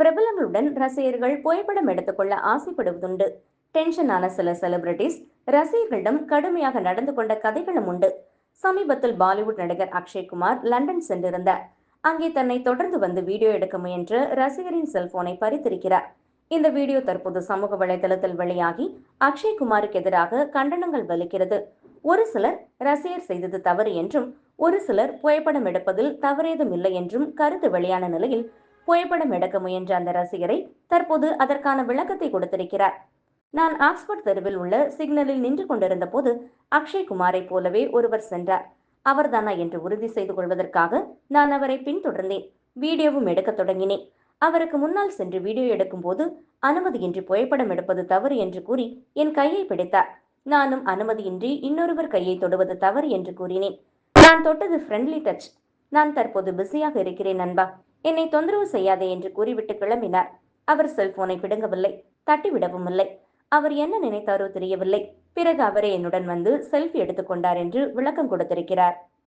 பிரபலங்களுடன் ரசிகர்கள் புகைப்படம் எடுத்துக்கொள்ள ஆசைப்படுவதுண்டு. டென்ஷனான சில செலிபிரிட்டிஸ் ரசிகர்களிடம் கடுமையாக நடந்து கொண்ட கதைகளும் உண்டு. சமீபத்தில் பாலிவுட் நடிகர் அக்ஷய்குமார் லண்டன் சென்றிருந்தார். அங்கே தன்னை தொடர்ந்து வந்து வீடியோ எடுக்க முயன்று ரசிகரின் செல்போனை பறித்திருக்கிறார். இந்த வீடியோ தற்போது சமூக வலைதளத்தில் வெளியாகி அக்ஷய்குமாருக்கு எதிராக கண்டனங்கள் வலுக்கிறது. ஒரு சிலர் ரசிகர் செய்தது தவறு என்றும் ஒரு சிலர் புகைப்படம் எடுப்பதில் தவறேதும் இல்லை என்றும் கருத்து வெளியான நிலையில் புகைப்படம் எடுக்க முயன்ற அந்த ரசிகரை தற்போது அதற்கான விளக்கத்தை கொடுத்திருக்கிறார். நான் ஆக்ஸ்போர்ட் தெருவில் உள்ள சிக்னலில் நின்று கொண்டிருந்த போது அக்ஷய் குமாரை போலவே ஒருவர் சென்றார். அவர்தானா என்று உறுதி செய்து கொள்வதற்காக நான் அவரை பின்தொடர்ந்தேன். வீடியோவும் எடுக்க தொடங்கினேன். அவருக்கு முன்னால் சென்று வீடியோ எடுக்கும்போது அனுமதியின்றி புகைப்படம் எடுப்பது தவறு என்று கூறி என் கையை பிடித்தார். நானும் அனுமதியின்றி இன்னொருவர் கையை தொடுவது தவறு என்று கூறினேன். நான் தொட்டது ஃப்ரெண்ட்லி டச் நான் தற்போது பிஸியாக இருக்கிறேன் நண்பா. என்னை தொந்தரவு செய்யாதே என்று கூறிவிட்டு கிளம்பினார். அவர் செல்போனை பிடுங்கவில்லை தட்டிவிடவும் இல்லை. அவர் என்ன நினைத்தாரோ தெரியவில்லை. பிறகு அவரே என்னுடன் வந்து செல்ஃபி எடுத்துக்கொண்டார் என்று விளக்கம் கொடுத்திருக்கிறார்.